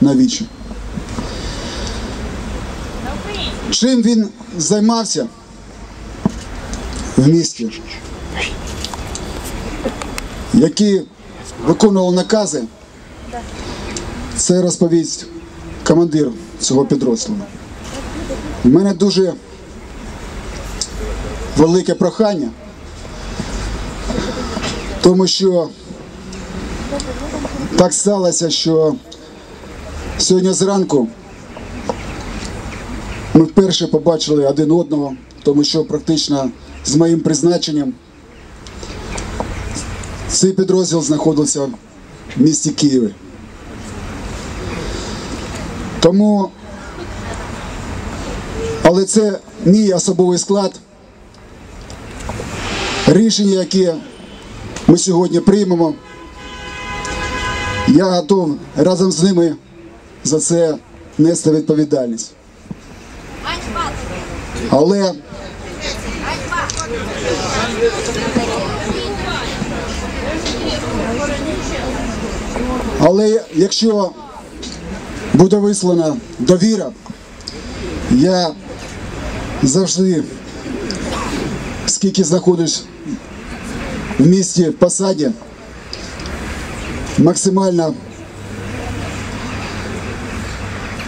на. Чим він займався в місті, які виконував накази, це розповість командир цього підрозділу. У мене дуже велике прохання, тому що так сталося, що сьогодні зранку ми вперше побачили один одного, тому що практично з моїм призначенням цей підрозділ знаходився в місті Києві. Тому, але це мій особовий склад. Рішення, яке ми сьогодні приймемо, я готов разом з ними за це нести відповідальність. Але Але якщо буде вислана довіра, я завжди, скільки знаходжусь в місті в посаді, максимально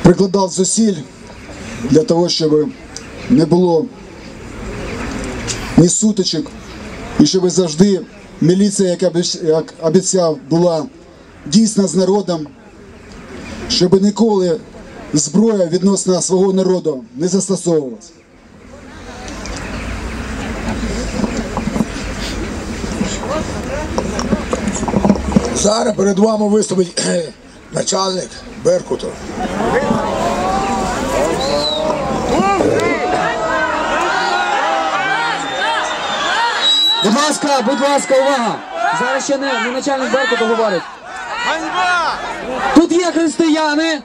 прикладав зусиль для того, щоб не було ні сутичок, і щоб завжди міліція, як обіцяв, була дійсно з народом, щоб ніколи зброя відносно свого народу не застосовувалася. Зараз перед вами виступить начальник Беркуту. Будь ласка, будь ласка, увага! Зараз ще не, не начальник Беркуту говорить. Тут є християни.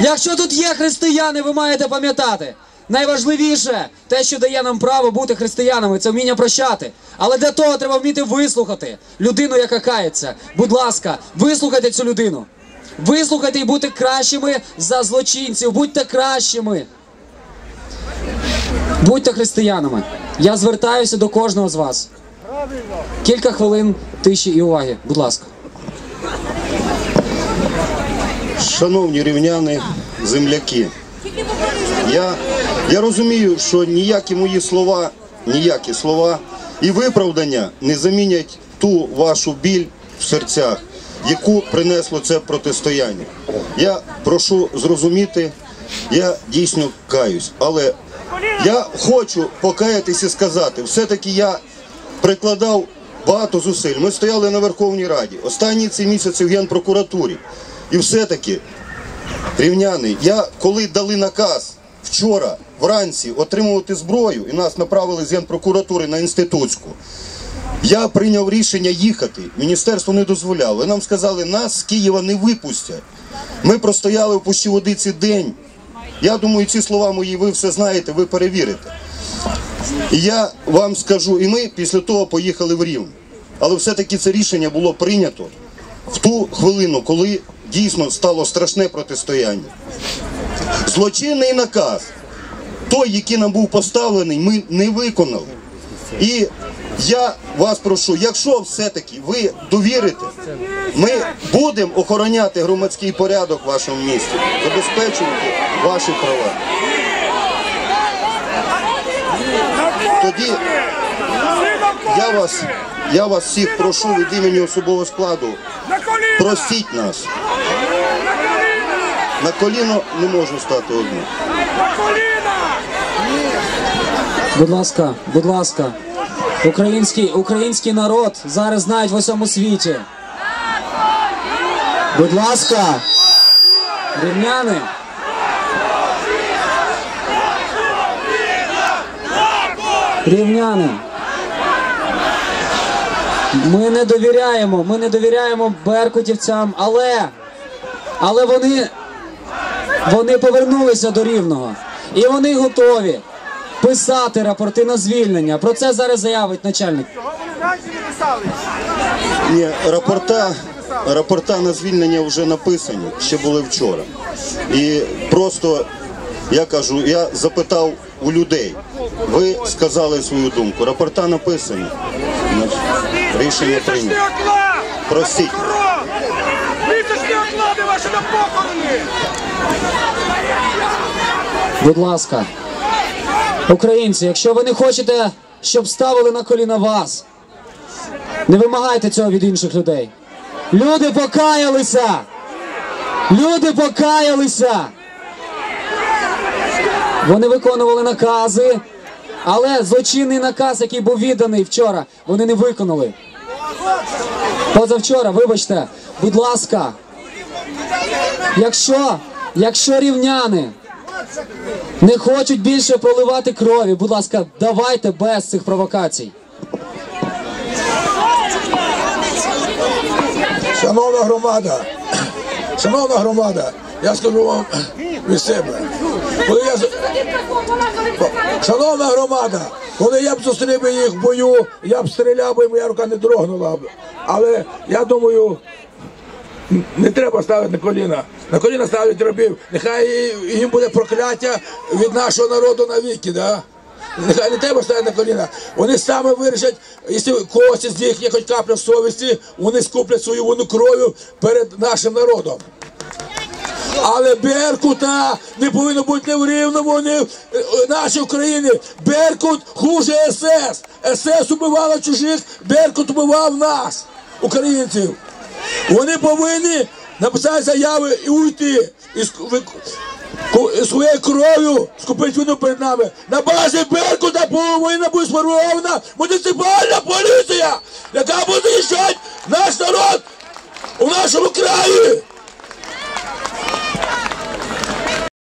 Якщо тут є християни, ви маєте пам'ятати. Найважливіше те, що дає нам право бути християнами, це вміння прощати. Але для того треба вміти вислухати людину, яка кається. Будь ласка, вислухайте цю людину. Вислухайте і будьте кращими за злочинців. Будьте кращими. Будьте християнами. Я звертаюся до кожного з вас. Кілька хвилин тиші і уваги. Будь ласка. Шановні рівняни, земляки, я, я розумію, що ніякі мої слова, ніякі слова і виправдання не замінять ту вашу біль в серцях, яку принесло це протистояння. Я прошу зрозуміти, я дійсно каюсь, але я хочу покаятися і сказати, все-таки я прикладав багато зусиль. Ми стояли на Верховній Раді. Останні ці місяці в Генпрокуратурі. І все-таки, рівняни, я коли дали наказ вчора вранці отримувати зброю і нас направили з Генпрокуратури на інститутську. Я прийняв рішення їхати. Міністерство не дозволяло. Нам сказали, нас з Києва не випустять. Ми простояли в пущі водиці день. Я думаю, ці слова мої ви все знаєте, ви перевірите. І я вам скажу, і ми після того поїхали в Рівне. Але все-таки це рішення було прийнято в ту хвилину, коли дійсно стало страшне протистояння. Злочинний наказ, той, який нам був поставлений, ми не виконали. І я вас прошу, якщо все-таки ви довірите, ми будемо охороняти громадський порядок в вашому місті, забезпечувати ваші права. Тоді я вас, я вас всіх прошу від імені особового складу, простіть нас. На коліно не можу стати одним. Будь ласка, будь ласка. Український, український народ зараз знають в усьому світі. Будь ласка. Рівняни. Рівняни. Ми не довіряємо, ми не довіряємо беркутівцям, але, але вони, вони повернулися до рівного. І вони готові писати рапорти на звільнення. Про це зараз заявить начальник. Ні, рапорта, рапорта на звільнення вже написані, ще були вчора. І просто я кажу, я запитав у людей. Ви сказали свою думку. Рапорта написані. Рішення прийнято. Простіть. Місячні оклади ваші на похорони! Будь ласка. Українці, якщо ви не хочете, щоб ставили на коліна вас, не вимагайте цього від інших людей. Люди покаялися! Люди покаялися! Вони виконували накази, але злочинний наказ, який був відданий вчора, вони не виконали. Позавчора, вибачте, будь ласка, якщо, якщо рівняни не хочуть більше проливати крові. Будь ласка, давайте без цих провокацій. Шановна громада, шановна громада, я скажу вам від себе. Коли я, шановна громада, коли я б зустрів їх в бою, я б стріляв би, моя рука не дрогнула б. Але я думаю, не треба ставити на коліна. На коліна ставити рабів. Нехай їм буде прокляття від нашого народу навіки, да? Нехай не треба ставити на коліна. Вони саме вирішать, якщо когось з них є хоч капля совісті, вони скуплять свою вину кров'ю перед нашим народом. Але Беркута не повинно бути не в Рівному, не в е, нашій Україні. Беркут хуже СС. СС убивала чужих, Беркут убивав нас, українців. Вони повинні написати заяви і уйти. із своєю кров'ю скупити вину перед нами. На базі Беркута повинна бути сформована муніципальна поліція, яка буде захищати наш народ у нашому краї.